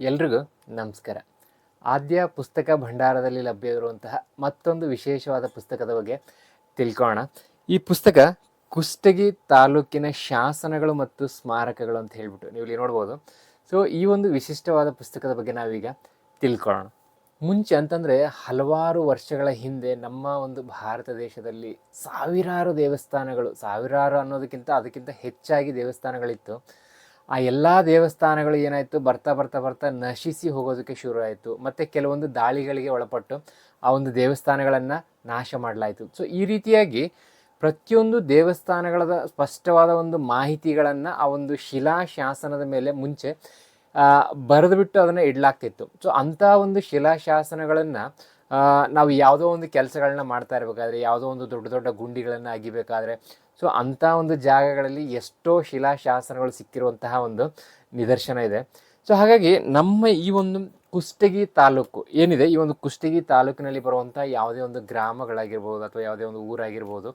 ಎಲ್ರಿಗೂ ನಮಸ್ಕಾರ. ಆದ್ಯ ಪುಸ್ತಕ ಭಂಡಾರದಲ್ಲಿ ಲಭ್ಯವಿರುವಂತಹ ಮತ್ತೊಂದು ವಿಶೇಷವಾದ ಪುಸ್ತಕದ ಬಗ್ಗೆ ತಿಳ್ಕೊಳ್ಳೋಣ ಈ ಪುಸ್ತಕ ಕುಷ್ಟಗಿ ತಾಲೂಕಿನ ಶಾಸನಗಳು ಮತ್ತು ಸ್ಮಾರಕಗಳು ಅಂತ ಹೇಳ್ಬಿಟ್ಟು ನೀವು ಇಲ್ಲಿ ನೋಡ್ಬೋದು. ಸೊ ಈ ಒಂದು ವಿಶಿಷ್ಟವಾದ ಪುಸ್ತಕದ ಬಗ್ಗೆ ನಾವೀಗ ತಿಳ್ಕೊಳ್ಳೋಣ ಮುಂಚೆ ಅಂತಂದರೆ ಹಲವಾರು ವರ್ಷಗಳ ಹಿಂದೆ ನಮ್ಮ ಒಂದು ಭಾರತ ದೇಶದಲ್ಲಿ ಸಾವಿರಾರು ದೇವಸ್ಥಾನಗಳು, ಸಾವಿರಾರು ಅನ್ನೋದಕ್ಕಿಂತ ಅದಕ್ಕಿಂತ ಹೆಚ್ಚಾಗಿ ದೇವಸ್ಥಾನಗಳಿತ್ತು. ಆ ಎಲ್ಲ ದೇವಸ್ಥಾನಗಳು ಏನಾಯಿತು, ಬರ್ತಾ ಬರ್ತಾ ಬರ್ತಾ ನಶಿಸಿ ಹೋಗೋದಕ್ಕೆ ಶುರು ಆಯಿತು ಮತ್ತು ಕೆಲವೊಂದು ದಾಳಿಗಳಿಗೆ ಒಳಪಟ್ಟು ಆ ಒಂದು ದೇವಸ್ಥಾನಗಳನ್ನು ನಾಶ ಮಾಡಲಾಯಿತು. ಸೊ ಈ ರೀತಿಯಾಗಿ ಪ್ರತಿಯೊಂದು ದೇವಸ್ಥಾನಗಳ ಸ್ಪಷ್ಟವಾದ ಒಂದು ಮಾಹಿತಿಗಳನ್ನು ಆ ಒಂದು ಶಿಲಾ ಶಾಸನದ ಮೇಲೆ ಮುಂಚೆ ಬರೆದುಬಿಟ್ಟು ಅದನ್ನು ಇಡಲಾಗ್ತಿತ್ತು. ಸೊ ಅಂಥ ಒಂದು ಶಿಲಾಶಾಸನಗಳನ್ನು ನಾವು ಯಾವುದೋ ಒಂದು ಕೆಲಸಗಳನ್ನ ಮಾಡ್ತಾ ಇರಬೇಕಾದ್ರೆ, ಯಾವುದೋ ಒಂದು ದೊಡ್ಡ ದೊಡ್ಡ ಗುಂಡಿಗಳನ್ನು ಅಗಿಬೇಕಾದ್ರೆ, ಸೊ ಅಂಥ ಒಂದು ಜಾಗಗಳಲ್ಲಿ ಎಷ್ಟೋ ಶಿಲಾಶಾಸನಗಳು ಸಿಕ್ಕಿರುವಂತಹ ಒಂದು ನಿದರ್ಶನ ಇದೆ. ಸೊ ಹಾಗಾಗಿ ನಮ್ಮ ಈ ಒಂದು ಕುಷ್ಟಗಿ ತಾಲೂಕು ಏನಿದೆ, ಈ ಒಂದು ಕುಷ್ಟಗಿ ತಾಲೂಕಿನಲ್ಲಿ ಬರುವಂಥ ಯಾವುದೇ ಒಂದು ಗ್ರಾಮಗಳಾಗಿರ್ಬೋದು ಅಥವಾ ಯಾವುದೇ ಒಂದು ಊರಾಗಿರ್ಬೋದು,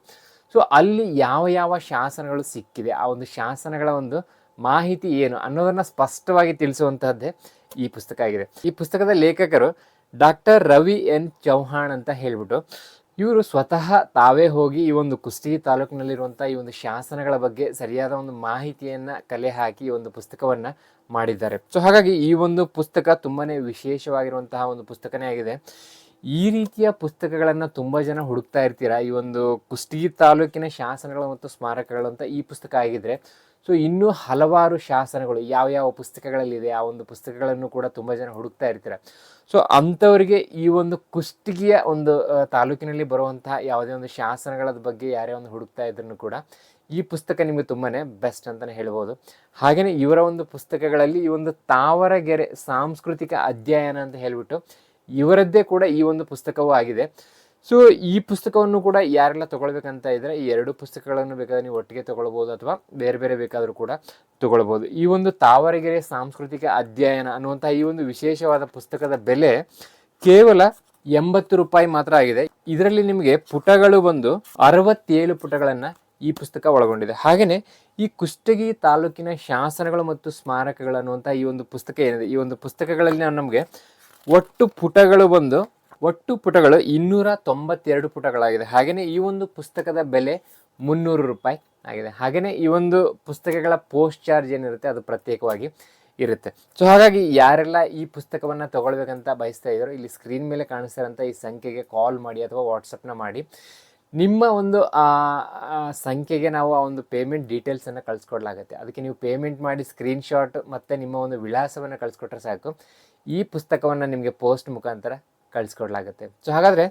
ಸೊ ಅಲ್ಲಿ ಯಾವ ಯಾವ ಶಾಸನಗಳು ಸಿಕ್ಕಿದೆ, ಆ ಒಂದು ಶಾಸನಗಳ ಒಂದು ಮಾಹಿತಿ ಏನು ಅನ್ನೋದನ್ನು ಸ್ಪಷ್ಟವಾಗಿ ತಿಳಿಸುವಂತಹದ್ದೇ ಈ ಪುಸ್ತಕ ಆಗಿದೆ. ಈ ಪುಸ್ತಕದ ಲೇಖಕರು ಡಾಕ್ಟರ್ ರವಿ ಎನ್ ಚೌಹಾಣ್ ಅಂತ ಹೇಳ್ಬಿಟ್ಟು ಇವರು ಸ್ವತಃ ತಾವೇ ಹೋಗಿ ಈ ಒಂದು ಕುಸ್ತಿ ತಾಲೂಕಿನಲ್ಲಿರುವಂಥ ಈ ಒಂದು ಶಾಸನಗಳ ಬಗ್ಗೆ ಸರಿಯಾದ ಒಂದು ಮಾಹಿತಿಯನ್ನು ಕಲೆ ಹಾಕಿ ಈ ಒಂದು ಪುಸ್ತಕವನ್ನು ಮಾಡಿದ್ದಾರೆ. ಸೊ ಹಾಗಾಗಿ ಈ ಒಂದು ಪುಸ್ತಕ ತುಂಬಾ ವಿಶೇಷವಾಗಿರುವಂತಹ ಒಂದು ಪುಸ್ತಕನೇ ಆಗಿದೆ. ಈ ರೀತಿಯ ಪುಸ್ತಕಗಳನ್ನು ತುಂಬ ಜನ ಹುಡುಕ್ತಾ ಇರ್ತೀರಾ? ಈ ಒಂದು ಕುಷ್ಟಗಿ ತಾಲೂಕಿನ ಶಾಸನಗಳು ಮತ್ತು ಸ್ಮಾರಕಗಳು ಅಂತ ಈ ಪುಸ್ತಕ ಆಗಿದ್ರೆ, ಸೊ ಇನ್ನೂ ಹಲವಾರು ಶಾಸನಗಳು ಯಾವ ಯಾವ ಪುಸ್ತಕಗಳಲ್ಲಿದೆ, ಆ ಒಂದು ಪುಸ್ತಕಗಳನ್ನು ಕೂಡ ತುಂಬ ಜನ ಹುಡುಕ್ತಾ ಇರ್ತೀರ? ಸೊ ಅಂಥವರಿಗೆ ಈ ಒಂದು ಕುಷ್ಟಗಿಯ ಒಂದು ತಾಲೂಕಿನಲ್ಲಿ ಬರುವಂತಹ ಯಾವುದೇ ಒಂದು ಶಾಸನಗಳ ಬಗ್ಗೆ ಯಾರೇ ಒಂದು ಹುಡುಕ್ತಾ ಇದ್ರೂ ಕೂಡ ಈ ಪುಸ್ತಕ ನಿಮಗೆ ತುಂಬಾ ಬೆಸ್ಟ್ ಅಂತಲೇ ಹೇಳ್ಬೋದು. ಹಾಗೆಯೇ ಇವರ ಒಂದು ಪುಸ್ತಕಗಳಲ್ಲಿ ಈ ಒಂದು ತಾವರಗೆರೆ ಸಾಂಸ್ಕೃತಿಕ ಅಧ್ಯಯನ ಅಂತ ಹೇಳಿಬಿಟ್ಟು ಇವರದ್ದೇ ಕೂಡ ಈ ಒಂದು ಪುಸ್ತಕವೂ ಆಗಿದೆ. ಸೊ ಈ ಪುಸ್ತಕವನ್ನು ಕೂಡ ಯಾರೆಲ್ಲ ತೊಗೊಳ್ಬೇಕಂತ ಇದ್ದರೆ ಈ ಎರಡು ಪುಸ್ತಕಗಳನ್ನು ಬೇಕಾದ್ರೆ ನೀವು ಒಟ್ಟಿಗೆ ತಗೊಳ್ಬೋದು ಅಥವಾ ಬೇರೆ ಬೇರೆ ಬೇಕಾದರೂ ಕೂಡ ತಗೊಳ್ಬೋದು. ಈ ಒಂದು ತಾವರಗೆರೆ ಸಾಂಸ್ಕೃತಿಕ ಅಧ್ಯಯನ ಅನ್ನುವಂತಹ ಈ ಒಂದು ವಿಶೇಷವಾದ ಪುಸ್ತಕದ ಬೆಲೆ ಕೇವಲ ಎಂಬತ್ತು ರೂಪಾಯಿ ಮಾತ್ರ ಆಗಿದೆ. ಇದರಲ್ಲಿ ನಿಮಗೆ ಪುಟಗಳು ಬಂದು ಅರವತ್ತೇಳು ಪುಟಗಳನ್ನು ಈ ಪುಸ್ತಕ ಒಳಗೊಂಡಿದೆ. ಹಾಗೆಯೇ ಈ ಕುಷ್ಟಗಿ ತಾಲೂಕಿನ ಶಾಸನಗಳು ಮತ್ತು ಸ್ಮಾರಕಗಳು ಅನ್ನುವಂಥ ಈ ಒಂದು ಪುಸ್ತಕ ಏನಿದೆ? ಈ ಒಂದು ಪುಸ್ತಕಗಳಲ್ಲಿ ನಮಗೆ ಒಟ್ಟು ಪುಟಗಳು ಬಂದು, ಒಟ್ಟು ಪುಟಗಳು ಇನ್ನೂರ ತೊಂಬತ್ತೆರಡು ಪುಟಗಳಾಗಿದೆ. ಹಾಗೆಯೇ ಈ ಒಂದು ಪುಸ್ತಕದ ಬೆಲೆ ಮುನ್ನೂರು ರೂಪಾಯಿ ಆಗಿದೆ. ಹಾಗೆಯೇ ಈ ಒಂದು ಪುಸ್ತಕಗಳ ಪೋಸ್ಟ್ ಚಾರ್ಜ್ ಏನಿರುತ್ತೆ, ಅದು ಪ್ರತ್ಯೇಕವಾಗಿ ಇರುತ್ತೆ. ಸೊ ಹಾಗಾಗಿ ಯಾರೆಲ್ಲ ಈ ಪುಸ್ತಕವನ್ನು ತಗೊಳ್ಬೇಕಂತ ಬಯಸ್ತಾ ಇದ್ದಾರೋ ಇಲ್ಲಿ ಸ್ಕ್ರೀನ್ ಮೇಲೆ ಕಾಣಿಸ್ತಾರಂಥ ಈ ಸಂಖ್ಯೆಗೆ ಕಾಲ್ ಮಾಡಿ ಅಥವಾ ವಾಟ್ಸಪ್ನ ಮಾಡಿ. ನಿಮ್ಮ ಒಂದು ಸಂಖ್ಯೆಗೆ ನಾವು ಆ ಒಂದು ಪೇಮೆಂಟ್ ಡೀಟೇಲ್ಸನ್ನು ಕಳಿಸ್ಕೊಡ್ಲಾಗುತ್ತೆ. ಅದಕ್ಕೆ ನೀವು ಪೇಮೆಂಟ್ ಮಾಡಿ ಸ್ಕ್ರೀನ್ಶಾಟ್ ಮತ್ತು ನಿಮ್ಮ ಒಂದು ವಿಳಾಸವನ್ನು ಕಳಿಸ್ಕೊಟ್ರೆ ಸಾಕು. ಈ ಪುಸ್ತಕವನ್ನು ನಿಮಗೆ ಪೋಸ್ಟ್ ಮುಖಾಂತರ ಕಳಿಸ್ಕೊಡ್ಲಾಗುತ್ತೆ. ಸೊ ಹಾಗಾದರೆ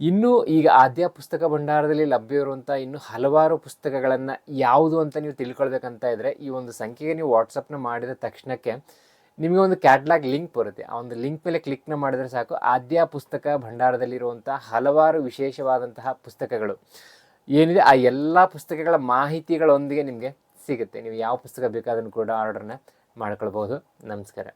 ಇನ್ನೂ ಈಗ ಆದ್ಯ ಪುಸ್ತಕ ಭಂಡಾರದಲ್ಲಿ ಲಭ್ಯ ಇರುವಂಥ ಇನ್ನು ಹಲವಾರು ಪುಸ್ತಕಗಳನ್ನು ಯಾವುದು ಅಂತ ನೀವು ತಿಳ್ಕೊಳ್ಬೇಕಂತ ಇದ್ದರೆ ಈ ಒಂದು ಸಂಖ್ಯೆಗೆ ನೀವು ವಾಟ್ಸಪ್ನ ಮಾಡಿದ ತಕ್ಷಣಕ್ಕೆ ನಿಮಗೆ ಒಂದು ಕ್ಯಾಟ್ಲಾಗ್ ಲಿಂಕ್ ಬರುತ್ತೆ. ಆ ಒಂದು ಲಿಂಕ್ ಮೇಲೆ ಕ್ಲಿಕ್ನ ಮಾಡಿದರೆ ಸಾಕು. ಆದ್ಯ ಪುಸ್ತಕ ಭಂಡಾರದಲ್ಲಿರುವಂಥ ಹಲವಾರು ವಿಶೇಷವಾದಂತಹ ಪುಸ್ತಕಗಳು. ಏನಿದೆ? ಆ ಎಲ್ಲ ಪುಸ್ತಕಗಳ ಮಾಹಿತಿಗಳೊಂದಿಗೆ ನಿಮಗೆ ಸಿಗುತ್ತೆ. ನೀವು ಯಾವ ಪುಸ್ತಕ ಬೇಕಾದರೂ ಕೂಡ ಆರ್ಡ್ರನ್ನ ಮಾಡ್ಕೊಳ್ಬೋದು ನಮಸ್ಕಾರ.